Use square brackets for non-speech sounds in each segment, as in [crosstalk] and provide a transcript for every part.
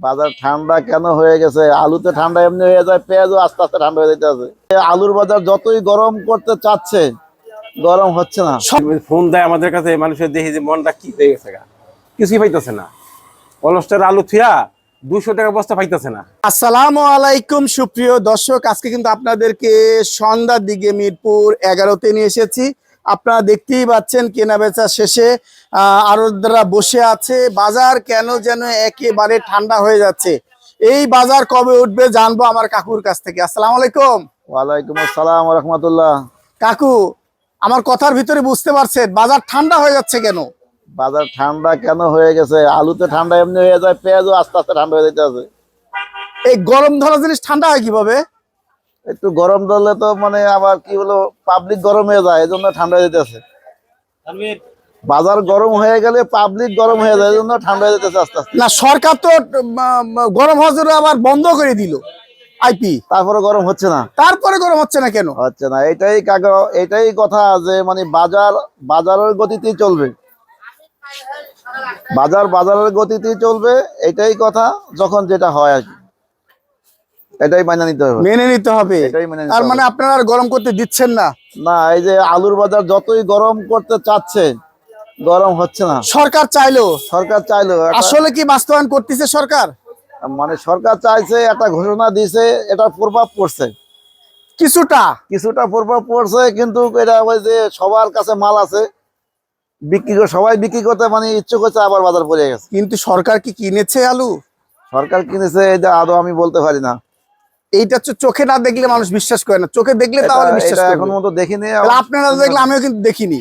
বাজার ঠান্ডা কেন হয়ে গেছে? আলুতে ঠান্ডা এমনি হয়ে যায় পেঁয়াজও আস্তে আস্তে ঠান্ডা হয়ে যেতে আছে। আলুর বাজার যতই গরম করতে চাচ্ছে গরম হচ্ছে না। ফোন দেয় আমাদের কাছে মানুষের দেখি যে মনটা কি হয়ে গেছে গা? কিছুই পাইতেছে না। অলস্টার আলু থিয়া দুশো টাকা বস্তা পাইতেছে না। আসসালামু আলাইকুম সুপ্রিয় দর্শক। আজকে কিন্তু আপনাদেরকে সন্ধ্যার দিকে মিরপুর এগারোতে নিয়ে এসেছি। আপনারা দেখতেই পাচ্ছেন কেনা বেচা শেষে আহ, আড়তদাররা বসে আছে। বাজার কেন যেন একেবারে ঠান্ডা হয়ে যাচ্ছে। এই বাজার কবে উঠবে জানব আমার কাকুর কাছ থেকে। আসসালাম আলাইকুম। ওয়ালাইকুম আসসালাম রহমতুল্লাহ। কাকু আমার কথার ভিতরে বুঝতে পারছেন বাজার ঠান্ডা হয়ে যাচ্ছে কেন? বাজার ঠান্ডা কেন হয়ে গেছে? আলুতে ঠান্ডা এমনি হয়ে যায় পেঁয়াজও আস্তে আস্তে ঠান্ডা হয়ে যেতে আছে। এই গরম ধরা জিনিস ঠান্ডা হয় কীভাবে? একটু গরম ধরলে তো মানে আবার কি হলো পাবলিক গরম হয়ে যায় এই জন্য ঠান্ডা যেতেছে। বাজার গরম হয়ে গেলে পাবলিক গরম হয়ে যায় এই জন্য ঠান্ডা যেতেছে আস্তে আস্তে। না সরকার তো গরম হওয়ার জন্য আবার বন্ধ করে দিল আইপি তারপরে গরম হচ্ছে না। তারপরে গরম হচ্ছে না কেন? হচ্ছে না এটাই কাগজ এটাই কথা যে মানে বাজার বাজারের গতিতেই চলবে। বাজার বাজারের গতিতেই চলবে এটাই কথা যখন যেটা হয় আর কি। এটাই মাইনে নিতে হবে। মেনে নিতে হবে। তার মানে আপনারা আর গরম করতে দিচ্ছেন না। না এই যে আলুর বাজার যতই গরম করতে চাচ্ছে গরম হচ্ছে না। সরকার চাইলো। সরকার চাইলো। আসলে কি বাস্তবায়ন করতেছে সরকার? মানে সরকার চাইছে একটা ঘোষণা দিছে এটা প্রভাব পড়ছে। কিছুটা। কিছুটা প্রভাব পড়ছে কিন্তু এটা ওই যে সবার কাছে মাল আছে। বিক্রি করে সবাই বিক্রি করতে মানে ইচ্ছুক হচ্ছে আবার বাজার পড়ে গেছে। কিন্তু সরকার কি কিনেছে আলু? সরকার কিনেছে এটা আদৌ আমি বলতে পারি না। এইটা হচ্ছে চোখে না দেখলে মানুষ বিশ্বাস করে না। চোখে দেখলে তাহলে বিশ্বাস এখন মতো দেখিনি তাহলে আপনারা দেখলে আমিও কিন্তু দেখিনি।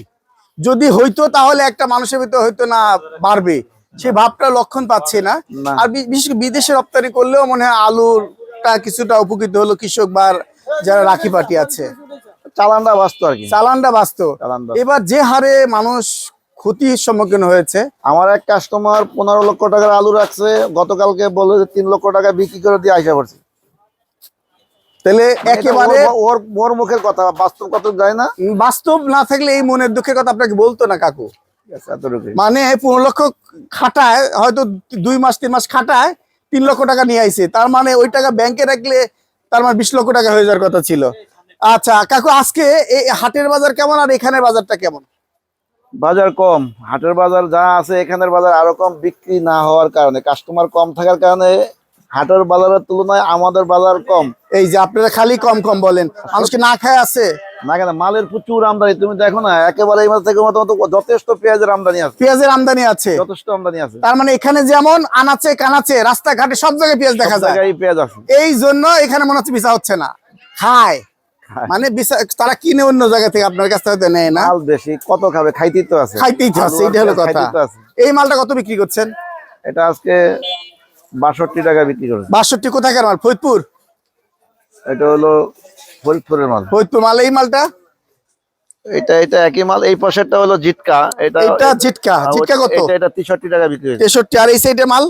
যদি হইতো তাহলে একটা মানুষের ভিতরে হয়তো না বাড়বে। সেই ভাবটা লক্ষণ পাচ্ছি না। আর বিশেষ করে বিদেশে রপ্তানি করলেও মনে হয় আলুরটা কিছুটা উপকৃত হলো কৃষক বা যারা রাখি পাটি আছে। চালানটা বাঁচতো আর কি। চালানটা বাঁচতো। এবার যে হারে মানুষ ক্ষতির সম্মুখীন হয়েছে আমার এক কাস্টমার পনেরো লক্ষ টাকার আলু রাখছে গতকালকে বলে যে তিন লক্ষ টাকা বিক্রি করে দিয়ে আসা পড়ছে। তাহলে একেবারে ওর- ওর ওর মুখের কথা বাস্তব কত যায় না? বাস্তব না থাকলে এই মনের দুঃখের কথা আপনাকে বলতো না কাকু। মানে পনেরো লক্ষ খাটায় হয়তো দুই মাস তিন মাস খাটায় তিন লক্ষ টাকা নিয়ে আইছে। তার মানে ওই টাকা ব্যাংকে রাখলে তার মানে বিশ লক্ষ টাকা হয়ে যাওয়ার কথা ছিল। আচ্ছা কাকু আজকে এই হাটের বাজার কেমন আর এখানের বাজারটা কেমন? বাজার কম। হাটের বাজার যা আছে এখানের বাজার আরও কম। বিক্রি না হওয়ার কারণে কাস্টমার কম থাকার কারণে হাটের বাজারের তুলনায় আমাদের বাজার কম। এই যে আপনারা খালি কম কম বলেন মানুষকে না খায় আছে? না কেন মালের প্রচুর আমদানি তুমি দেখো না একেবারে এই থেকে যথেষ্ট পেঁয়াজের আমদানি আছে। পেঁয়াজের আমদানি আছে। যথেষ্ট আমদানি আছে। তার মানে এখানে যেমন আনাচে কানাচে রাস্তাঘাটে সব জায়গায় পেঁয়াজ দেখা যায়। পেঁয়াজ আছে। এই জন্য এখানে মনে হচ্ছে ভিসা হচ্ছে না। খায়। মানে তারা কিনে অন্য জায়গা থেকে আপনার কাছ থেকে নেয় না। মাল বেশি কত খাবে? খাইতেই তো আছে। খাইতেই তো আছে, এটা হলো কথা। এই মালটা কত বিক্রি করছেন? এটা আজকে বাষট্টি টাকা বিক্রি বাষট্টি কোথাকার মাল? ফরিদপুর? এটা হলো ফরিদপুরের মাল। ফরিদপুর মাল এই মালটা? এটা এটা একই মাল এই পাশেরটা হলো জিটকা। এটা এটা জিটকা জিটকা কত? এটা এটা তেষট্টি টাকা বিক্রি হয়েছে। তেষট্টি আর এই সাইডে মাল?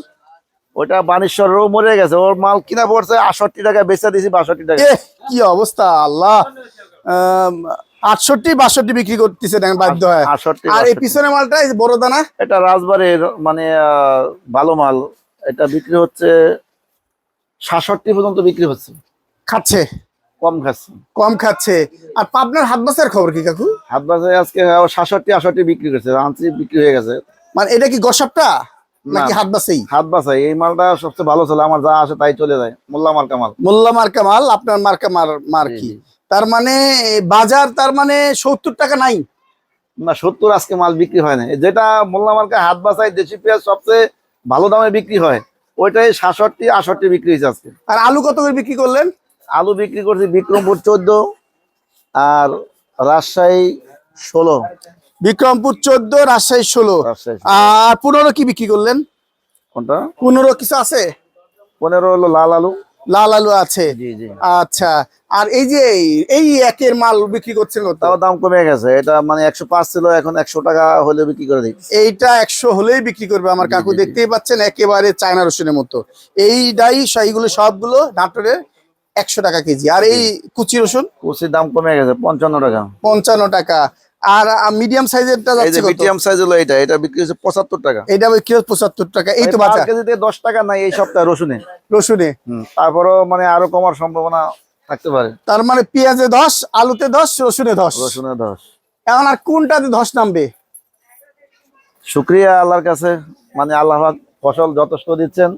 ওটা বানেশ্বর রো মরে গেছে ওর মাল কিনা পড়ছে আটষট্টি টাকা বেচা দিছি বাষট্টি টাকা। কি অবস্থা আল্লাহ। আটষট্টি বাষট্টি বিক্রি করতেছে না বাধ্য হয়। আর এই। পিছনে মালটা এই বড় দানা? এটা রাজবাড়ির মানে ভালো মাল। এটা বিক্রি হচ্ছে সাতষট্টি পর্যন্ত বিক্রি হচ্ছে। খাচ্ছে? কম খাচ্ছে। কম খাচ্ছে। আর পাবনার হাত বাসের খবর কি কাকু? হাত বাজারে আজকে সাতষট্টি আষট্টি বিক্রি করছে আনছি বিক্রি হয়ে গেছে। মানে এটা কি গসাপটা? নাকি হাত বাসেই হাত বাসাই এই মালটা সবচেয়ে ভালো ছিল। আমার যা আসে তাই চলে যায়। মোল্লা মার্কা মাল। মোল্লা মার্কা মাল আপনার মার্কা মার মার কি? তার মানে বাজার তার মানে সত্তর টাকা নাই? না সত্তর আজকে মাল বিক্রি হয় না যেটা মোল্লা মার্কা হাত বাসাই দেশি পেঁয়াজ সবচেয়ে ভালো দামে বিক্রি হয়। ওইটাই সাতষট্টি আষট্টি বিক্রি হয়েছে আজকে। আর আলু কত করে বিক্রি করলেন? আলু বিক্রি করছি বিক্রমপুর চোদ্দ আর রাজশাহী ষোলো। বিক্রমপুর চোদ্দ রাজশাহী ষোলো। আর পনেরো কি বিক্রি করলেন? কোনটা? পনেরো কিছু আছে? পনেরো হলো লাল আলু। লাল আলু আছে। আচ্ছা আর এই যে এই একের মাল বিক্রি করছেন তাও দাম কমে গেছে। এটা মানে একশো পাঁচ ছিল এখন একশো টাকা হলে বিক্রি করে দিই এইটা একশো হলেই বিক্রি করবে আমার কাকু। দেখতেই পাচ্ছেন একেবারে চায়না রসুনের মতো। এইটাই এইগুলো সবগুলো নাটোরের একশো টাকা কেজি। আর এই কুচি রসুন? কুচির দাম কমে গেছে পঞ্চান্ন টাকা। পঞ্চান্ন টাকা। আর মিডিয়াম সাইজেরটা যাচ্ছে কত? মিডিয়াম সাইজ হলো এটা এটা বিক্রি হচ্ছে পঁচাত্তর টাকা। এটা বিক্রি হচ্ছে পঁচাত্তর টাকা এই তো বাজার কেজিতে দশ টাকা নাই এই সপ্তাহে রসুনে। রসুনে। তারপরেও মানে আরও কমার সম্ভাবনা থাকতে পারে। তার মানে পেঁয়াজে দশ আলুতে দশ রসুনে দশ। রসুনে দশ। এখন আর কোনটাতে ধস নামবে? শুক্রিয়া আল্লাহর কাছে মানে আল্লাহ পাক ফসল যথেষ্ট দিচ্ছেন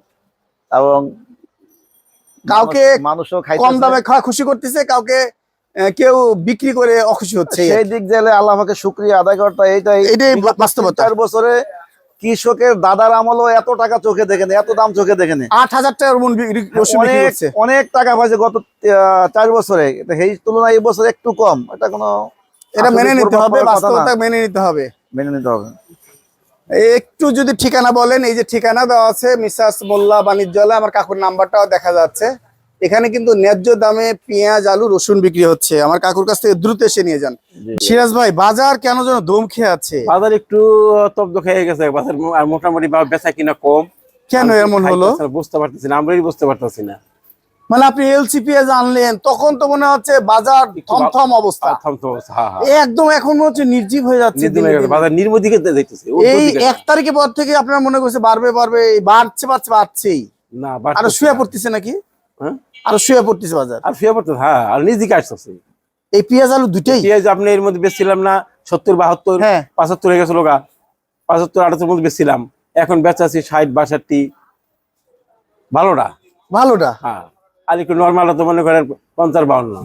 এবং কাউকে মানুষ- মানুষও খাইতেছে। কম দামে খাওয়া খুশি করতেছে কাউকে কেউ বিক্রি করে অখুশি হচ্ছে সেই দিক গেলে আল্লাহ পাকে শুক্রিয়া আদায় করতে এটাই বাস্তবতা। চার বছরে কৃষকের দাদার আমলও এত টাকা চোখে দেখেনি এত দাম চোখে দেখেনি। আট হাজার টাকার মন অনেক টাকা পাইছে গত চার বছরে। সেই তুলনায় এই বছর একটু কম। এটা কোনো এটা মেনে নিতে হবে। বাস্তবতা মেনে নিতে হবে। মেনে নিতে হবে। একটু যদি ঠিকানা বলেন এই যে ঠিকানা দেওয়া আছে মিসাস মোল্লা বাণিজ্যালয় আমার কাকুর নাম্বারটাও দেখা যাচ্ছে। এখানে কিন্তু ন্যায্য দামে পেঁয়াজ আলু রসুন বিক্রি হচ্ছে। আমার কাকুর কাছ থেকে দ্রুত এসে নিয়ে যান। সিরাজ ভাই বাজার কেন যেন দম খেয়ে আছে? বাজার একটু তব্দ খেয়ে গেছে। বাজার আর মোটামুটি বেচা কিনা কম। কেন এমন হলো? বুঝতে পারতেছি না আমরাই বুঝতে পারতেছি না। মানে আপনি এলসি পেঁয়াজ আনলেন তখন তো মনে হচ্ছে বাজার থমথম অবস্থা। একদম এখন মনে হচ্ছে নির্জীব হয়ে যাচ্ছে বাজার নির্মদিকে এই এক তারিখের পর থেকে আপনার মনে করছে বাড়বে বাড়বে বাড়ছে বাড়ছে বাড়ছেই। না আরও শুয়ে পড়তেছে নাকি? হ্যাঁ? আরও শুয়ে পড়তেছে বাজার। আর শুয়ে পড়তেছে হ্যাঁ আর আসতেছে। এই পেঁয়াজ আলু দুটেই পেঁয়াজ আপনি এর মধ্যে বেচছিলাম না সত্তর বাহাত্তর হ্যাঁ। পাঁচাত্তর হয়ে গেছিল গা পাঁচাত্তর আটাত্তর মধ্যে বেচছিলাম। এখন বেচাচ্ছি ষাট বাষট্টি। ভালোটা ভালোটা হ্যাঁ আর একটু নর্মালটা তো মনে করেন পঞ্চাশ বাউন্ন।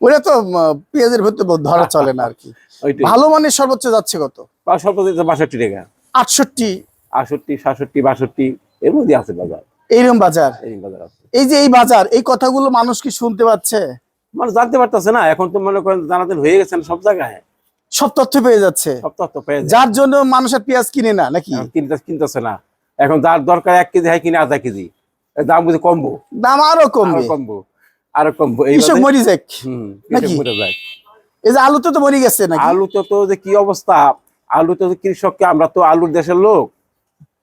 ওটা তো পেঁয়াজের ভেতরে ধরা [laughs] চলে না আর কি। ভালো মানের সর্বোচ্চ যাচ্ছে কত? দিতে বাষট্টি টাকা। আটষট্টি। আটষট্টি সাতষট্টি বাষট্টি এর মধ্যে আছে বাজার। এইরকম বাজার? এই যে এই বাজার এই কথাগুলো মানুষ কি শুনতে পাচ্ছে? মানুষ জানতে পারতেছে না এখন তো মনে করেন জানাতেন হয়ে গেছেন সব জায়গায়। সব তথ্য পেয়ে যাচ্ছে। সব তথ্য পেয়ে যার জন্য মানুষের পেঁয়াজ কিনে না নাকি? কিনতেছে না। এখন যার দরকার এক কেজি হয় কিনে আধা কেজি। দাম বুঝে কমবো? দাম আরও কমবে। কমবো। আরও কমবো। এই কৃষক মরি যাক। নাকি? এই যে আলুতে তো মরি গেছে নাকি? আলু তো তো যে কি অবস্থা? আলু তো কৃষককে আমরা তো আলুর দেশের লোক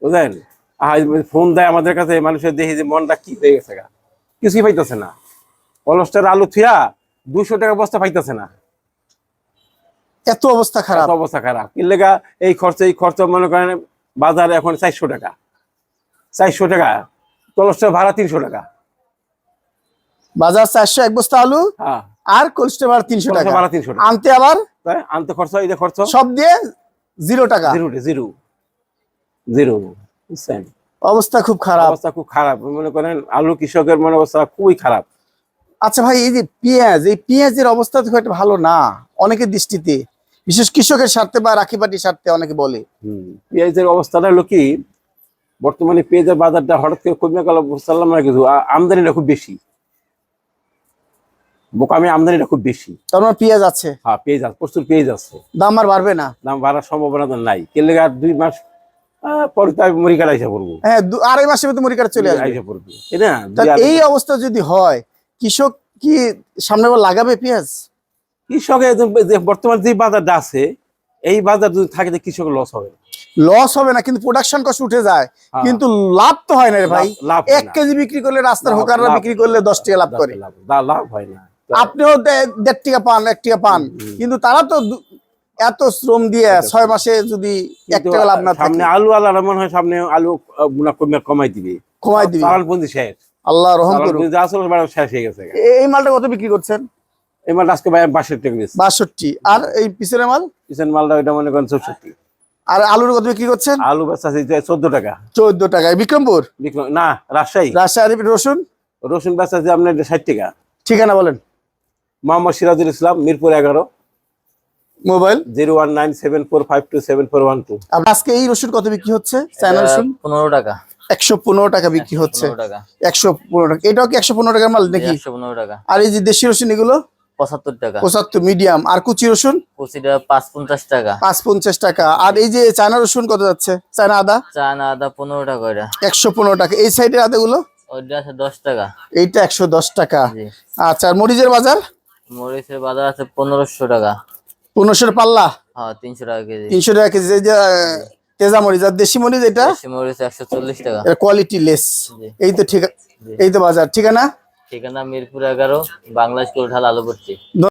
বুঝলেন? ফোন দেয় আমাদের কাছে মানুষের দেখি যে মনটা কি হয়ে গেছে গা। কিছুই পাইতেছে না। অলস্টার আলু থিয়া দুইশো টাকা বস্তা পাইতেছে না। এত অবস্থা খারাপ। অবস্থা খারাপ। এর লেগা এই খরচ এই খরচ মনে করেন বাজারে এখন চারশো টাকা। চারশো টাকা। কলস্টার ভাড়া তিনশো টাকা। বাজার চারশো এক বস্তা আলু। হ্যাঁ। আর কোল্ড ভাড়া তিনশো টাকা। ভাড়া তিনশো টাকা। আনতে আবার? আনতে খরচ এই খরচ? সব দিয়ে জিরো টাকা। Zero zero. জিরো। বুঝছেন অবস্থা খুব খারাপ। অবস্থা খুব খারাপ। মনে করেন আলু কৃষকের মনে অবস্থা খুবই খারাপ। আচ্ছা ভাই এই যে পেঁয়াজ এই পেঁয়াজের অবস্থা তো একটা ভালো না অনেকের দৃষ্টিতে। বিশেষ কৃষকের স্বার্থে বা রাখি পাটির স্বার্থে অনেকে বলে। পেঁয়াজের অবস্থাটা হলো কি বর্তমানে পেঁয়াজের বাজারটা হঠাৎ করে কমে গেল বুঝলাম না কিছু আমদানিটা খুব বেশি। বোকামে আমদানিটা খুব বেশি। তার মানে পেঁয়াজ আছে। হ্যাঁ পেঁয়াজ আছে প্রচুর পেঁয়াজ আছে। দাম আর বাড়বে না। দাম বাড়ার সম্ভাবনা তো নাই। কেলে আর দুই মাস আইসা পড়ব হ্যাঁ আড়াই মাসের মধ্যে মুড়ি চলে আসবে। আইসা পড়ব। তাই না তা দুই আড়াই- এই অবস্থা যদি হয় কৃষক কি সামনে লাগাবে পেঁয়াজ? কৃষকের যে- যে বর্তমান যে বাজারটা আছে এই বাজার যদি থাকে কৃষকের লস হবে। লস হবে না কিন্তু প্রোডাকশন কস্ট উঠে যায়। হ্যাঁ। কিন্তু লাভ তো হয় না রে ভাই। এক কেজি বিক্রি করলে রাস্তার হোকাররা বিক্রি করলে দশ টাকা লাভ করে। লাভ হয় না। আপনিও দেড় টাকা পান এক টাকা পান। কিন্তু তারা তো এত শ্রম দিয়ে ছয় মাসে যদি এক টাকা লাভ না সামনে আলু আলাদা মনে হয় সামনে আলু গুনা কমে কমাই দিবে। কমাই দিবি। চালানপন্থী শেষ। আল্লাহ রহম করুন চালানপন্থী যা ছিল শেষ হয়ে গেছে। এই মালটা কত বিক্রি করছেন? এই মালটা আজকে ভাই বাসের টাকা বাষট্টি। আর এই পিছনের মাল? কিষান মালটা ওইটা মনে করেন চৌষট্টি। আর আলুর কত বিক্রি করছেন? আলু বেচা চোদ্দ টাকা। চোদ্দ টাকায় বিক্রমপুর? বিক্রম- না রাজশাহী। রাজশাহী রসুন? রসুন বেচা আছে আপনার ষাট টাকা। ঠিকানা বলেন। মোহাম্মদ সিরাজুল ইসলাম মিরপুর এগারো। Mobile? Zero one nine seven four five two seven four one two. আজকে এই রসুন কত বিক্রি হচ্ছে? চায়না রসুন? পনেরো টাকা। একশো পনেরো টাকা বিক্রি হচ্ছে। পনেরো টাকা। একশো পনেরো টাকা। এটাও কি একশো পনেরো টাকার মাল নাকি? একশো পনেরো টাকা। আর এই যে দেশি রসুন এগুলো? পঁচাত্তর টাকা। পঁচাত্তর মিডিয়াম। আর কুচি রসুন? কুচিটা পাঁচ পঞ্চাশ টাকা। পাঁচ পঞ্চাশ টাকা। আর এই যে চায়না রসুন কত যাচ্ছে? চায়না আদা? চানা আদা পনেরো টাকা ওইটা। একশো পনেরো টাকা। এই সাইডের আদাগুলো? ওইটা আছে দশ টাকা। এইটা একশো দশ টাকা। আচ্ছা আর মরিচের বাজার? মরিচের বাজার আছে পনেরোশো টাকা। পনেরোশোর পাল্লা? হ্যাঁ তিনশো টাকা কেজি। তিনশো টাকা কেজি এই যে তেজা মরিচ আর দেশি মরিচ এটা মরিচ একশো চল্লিশ টাকা। কোয়ালিটি লেস এই তো ঠিক এই তো বাজার। ঠিকানা? ঠিকানা মিরপুর এগারো বাংলাদেশ স্কুল ঢাল আলুপট্টি।